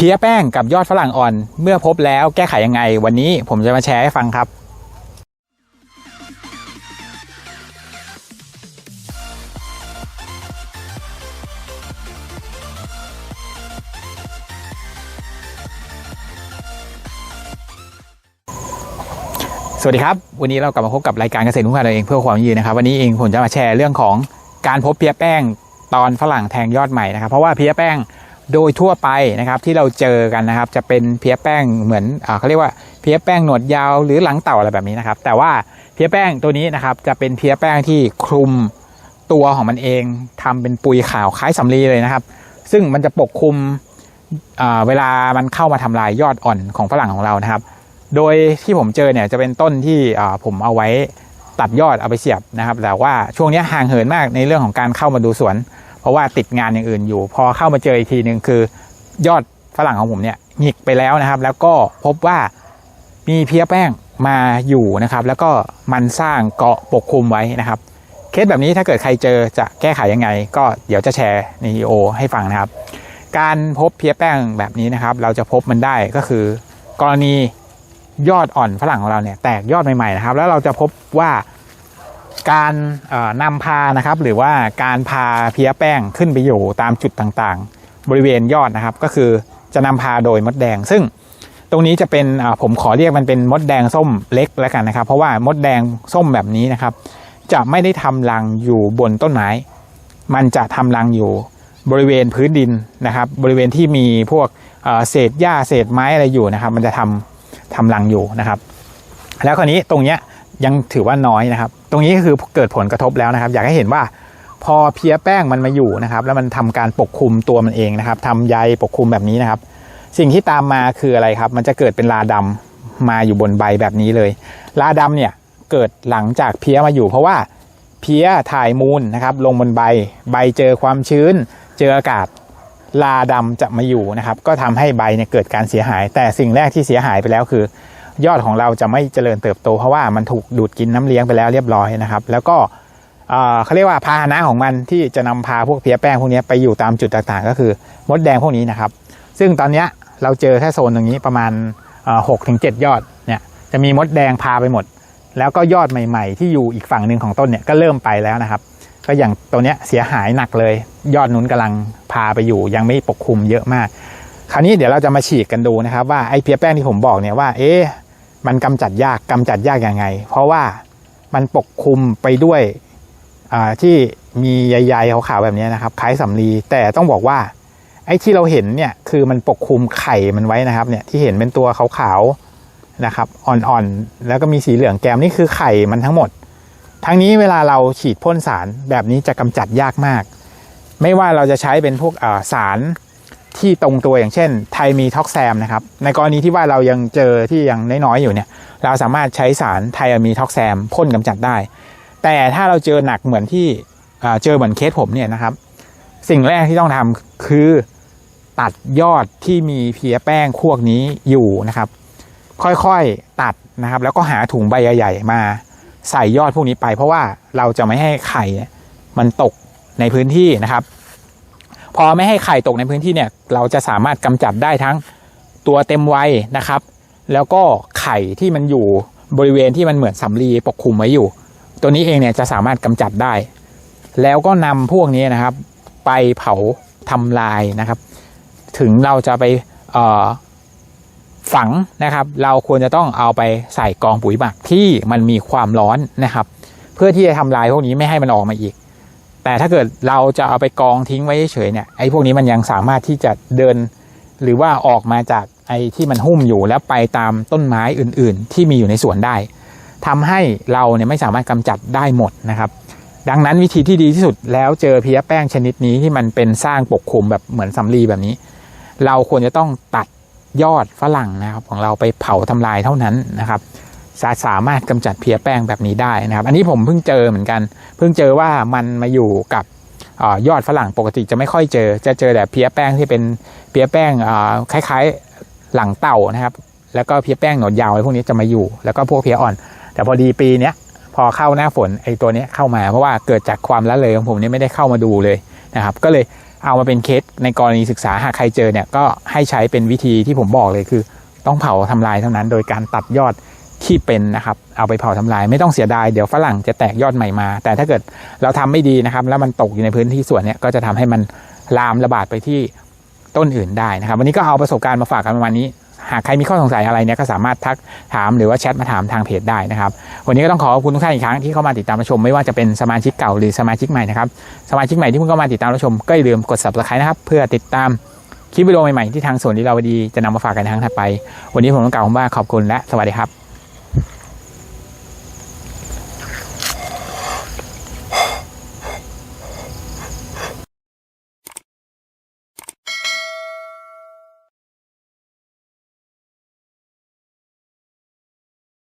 เพี้ยแป้งกับยอดฝรั่งอ่อน เมื่อพบแล้วแก้ไขยังไง วันนี้ผมจะมาแชร์ให้ฟังครับ สวัสดีครับ วันนี้เรากลับมาพบกับรายการเกษตรทุ่งการเราเองเพื่อความยืนนะครับ วันนี้เองผมจะมาแชร์เรื่องของการพบเพี้ยแป้งตอนฝรั่งแทงยอดใหม่นะครับ เพราะว่าเพี้ยแป้ง โดยทั่วไปนะครับที่เราเจอกันนะครับ จะเป็นเพี้ยแป้งเหมือนอเขาเรียกว่าเพี้ยแป้งหนวดยาวหรือหลังเต่าอะไรแบบนี้นะครับ แต่ว่าเพี้ยแป้งตัวนี้นะครับจะเป็นเพี้ยแป้งที่คลุมตัวของมันเองทำเป็นปุยขาวคล้ายสำลีเลยนะครับ ซึ่งมันจะปกคลุมเวลามันเข้ามาทำลายยอดอ่อนของฝรั่งของเรานะครับ โดยที่ผมเจอเนี่ยจะเป็นต้นที่ผมเอาไว้ตัดยอดเอาไปเสียบนะครับ แต่ว่าช่วงนี้ห่างเหินมากในเรื่องของการเข้ามาดูสวน ราะว่าติดงานอย่างอื่นอยู่ พอเข้ามาเจออีกทีหนึ่งคือยอดฝรั่งของผมเนี่ยหงิกไปแล้วนะครับ แล้วก็พบว่ามีเพี้ยแป้งมาอยู่นะครับ แล้วก็มันสร้างเกาะปกคลุมไว้นะครับ เคสแบบนี้ถ้าเกิดใครเจอจะแก้ไขยังไง ก็เดี๋ยวจะแชร์ในวิดีโอให้ฟังนะครับ การพบเพี้ยแป้งแบบนี้นะครับ เราจะพบมันได้ก็คือ กรณียอดอ่อนฝรั่งของเราเนี่ยแตกยอดใหม่ๆนะครับ แล้วเราจะพบว่า การนำพานะครับ หรือว่าการพาเพี้ยแป้งขึ้นไปอยู่ตามจุดต่างๆ บริเวณยอดนะครับ ก็คือจะนำพาโดยมดแดง ซึ่งตรงนี้จะเป็นผมขอเรียกมันเป็นมดแดงส้มเล็กแล้วกันนะครับ เพราะว่ามดแดงส้มแบบนี้นะครับ จะไม่ได้ทำรังอยู่บนต้นไม้ มันจะทำรังอยู่บริเวณพื้นดินนะครับ บริเวณที่มีพวกเอ่อเศษหญ้าเศษไม้อะไรอยู่นะครับ มันจะทำทำรังอยู่นะครับ แล้วคราวนี้ตรงเนี้ยยังถือว่าน้อยนะครับ ตรงนี้ก็คือเกิดผลกระทบแล้วนะครับ อยากให้เห็นว่าพอเพี้ยแป้งมันมาอยู่นะครับ แล้วมันทำการปกคลุมตัวมันเองนะครับทำใยปกคลุมแบบนี้นะครับ สิ่งที่ตามมาคืออะไรครับ มันจะเกิดเป็นลาดำมาอยู่บนใบแบบนี้เลย ลาดำเนี่ยเกิดหลังจากเพี้ยมาอยู่ เพราะว่าเพี้ยถ่ายมูลนะครับ ลงบนใบ ใบเจอความชื้น เจออากาศลาดำจะมาอยู่นะครับ ก็ทำให้ใบเนี่ยเกิดการเสียหาย แต่สิ่งแรกที่เสียหายไปแล้วคือ ยอดของเราจะไม่เจริญเติบโต เพราะว่ามันถูกดูดกินน้ำเลี้ยงไปแล้วเรียบร้อยนะครับ แล้วก็เขาเรียกว่าพาหนะของมันที่จะนำพาพวกเพี้ยแป้งพวกนี้ไปอยู่ตามจุดต่างๆ ก็คือมดแดงพวกนี้นะครับ ซึ่งตอนนี้เราเจอแค่โซนตรงนี้ประมาณหกถึงเจ็ดยอดเนี่ยจะมีมดแดงพาไปหมด แล้วก็ยอดใหม่ ๆ ที่อยู่อีกฝั่งหนึ่งของต้นเนี่ยก็เริ่มไปแล้วนะครับ ก็อย่างตัวเนี้ยเสียหายหนักเลย ยอดนุ้นกำลังพาไปอยู่ยังไม่ปกคลุมเยอะมาก คราวนี้เดี๋ยวเราจะมาฉีกกันดูนะครับว่าไอ้เพี้ยแป้งที่ผมบอกเนี่ยว่าเอ๊ะ มันกำจัดยากกำจัดยากยังไง เพราะว่ามันปกคลุมไปด้วยที่มีใยๆขาวๆแบบนี้นะครับคล้ายสำลีแต่ต้องบอกว่าไอ้ที่เราเห็นเนี่ยคือมันปกคลุมไข่มันไว้นะครับเนี่ยที่เห็นเป็นตัวขาวๆนะครับอ่อนๆแล้วก็มีสีเหลืองแกมนี่คือไข่มันทั้งหมด ทั้งนี้เวลาเราฉีดพ่นสารแบบนี้จะกำจัดยากมาก ไม่ว่าเราจะใช้เป็นพวกสาร ที่ตรงตัวอย่างเช่น ไทมีท็อกแซมนะครับ ในกรณีที่ว่าเรายังเจอที่ยังน้อยๆอยู่เนี่ย เราสามารถใช้สารไทมีท็อกแซมพ่นกำจัดได้ แต่ถ้าเราเจอหนักเหมือนที่เจอเหมือนเคสผมเนี่ยนะครับ สิ่งแรกที่ต้องทำคือตัดยอดที่มีเพี้ยแป้งพวกนี้อยู่นะครับ ค่อยๆตัดนะครับ แล้วก็หาถุงใบใหญ่ๆมาใส่ยอดพวกนี้ไป เพราะว่าเราจะไม่ให้ไข่มันตกในพื้นที่นะครับ พอไม่ให้ไข่ตกในพื้นที่เนี่ยเราจะสามารถกำจัดได้ทั้งตัวเต็มวัยนะครับ แล้วก็ไข่ที่มันอยู่บริเวณที่มันเหมือนสำลีปกคลุมไว้อยู่ ตัวนี้เองเนี่ยจะสามารถกำจัดได้ แล้วก็นำพวกนี้นะครับ ไปเผาทำลายนะครับ ถึงเราจะไปฝังนะครับ เราควรจะต้องเอาไปใส่กองปุ๋ยหมักที่มันมีความร้อนนะครับ เพื่อที่จะทำลายพวกนี้ไม่ให้มันออกมาอีก แต่ถ้าเกิดเราจะเอาไปกองทิ้งไว้เฉยเนี่ยไอ้พวกนี้มันยังสามารถที่จะเดิน หรือว่าออกมาจากไอ้ที่มันหุ้มอยู่แล้วไปตามต้นไม้อื่น ๆ ที่มีอยู่ในสวนได้ทำให้เราเนี่ยไม่สามารถกำจัดได้หมดนะครับ ดังนั้นวิธีที่ดีที่สุดแล้วเจอเพี้ยแป้งชนิดนี้ที่มันเป็นสร้างปกคลุมแบบเหมือนสำลีแบบนี้ เราควรจะต้องตัดยอดฝรั่งนะครับของเราไปเผาทำลายเท่านั้นนะครับ สามารถกำจัดเพี้ยแป้งแบบนี้ได้นะครับ อันนี้ผมเพิ่งเจอเหมือนกัน เพิ่งเจอว่ามันมาอยู่กับอยอดฝรั่งปกติจะไม่ค่อยเจอ จะเจอแต่เพี้ยแป้งที่เป็นเพี้ยแป้งคล้ายๆหลังเต่านะครับ แล้วก็เพี้ยแป้งหนวดยาวไอ้พวกนี้จะมาอยู่ แล้วก็พวกเพี้ยอ่อน แต่พอดีปีเนี้ยพอเข้าหน้าฝนไอ้ตัวเนี้ยเข้ามาเพราะว่าเกิดจากความละเลยของผมเนี่ยไม่ได้เข้ามาดูเลยนะครับ ก็เลยเอามาเป็นเคสในกรณีศึกษาหากใครเจอเนี่ยก็ให้ใช้เป็นวิธีที่ผมบอกเลยคือ ต้องเผาทำลายเท่านั้น โดยการตัดยอด ที่เป็นนะครับ เอาไปเผาทำลาย ไม่ต้องเสียดายเดี๋ยวฝรั่งจะแตกยอดใหม่มา แต่ถ้าเกิดเราทำไม่ดีนะครับ แล้วมันตกอยู่ในพื้นที่ส่วนเนี่ยก็จะทำให้มันลามระบาดไปที่ต้นอื่นได้นะครับ วันนี้ก็เอาประสบการณ์มาฝากกันประมาณนี้ หากใครมีข้อสงสัยอะไรเนี่ยก็สามารถทักถามหรือว่าแชทมาถามทางเพจได้นะครับ วันนี้ก็ต้องขอขอบคุณทุกท่านอีกครั้งที่เข้ามาติดตามรับชมไม่ว่าจะเป็นสมาชิกเก่าหรือสมาชิกใหม่นะครับสมาชิกใหม่ที่เพิ่งเข้ามาติดตามรับชมก็อย่าลืมกด subscribe นะครับเพื่อติดตามคลิปวิดีโอใหม่ๆที่ทางสวนลีลาวดีจะนำมาฝากกันในครั้งถัดไป วันนี้ผมต้องกล่าวคำว่าขอบคุณและสวัสดีครับ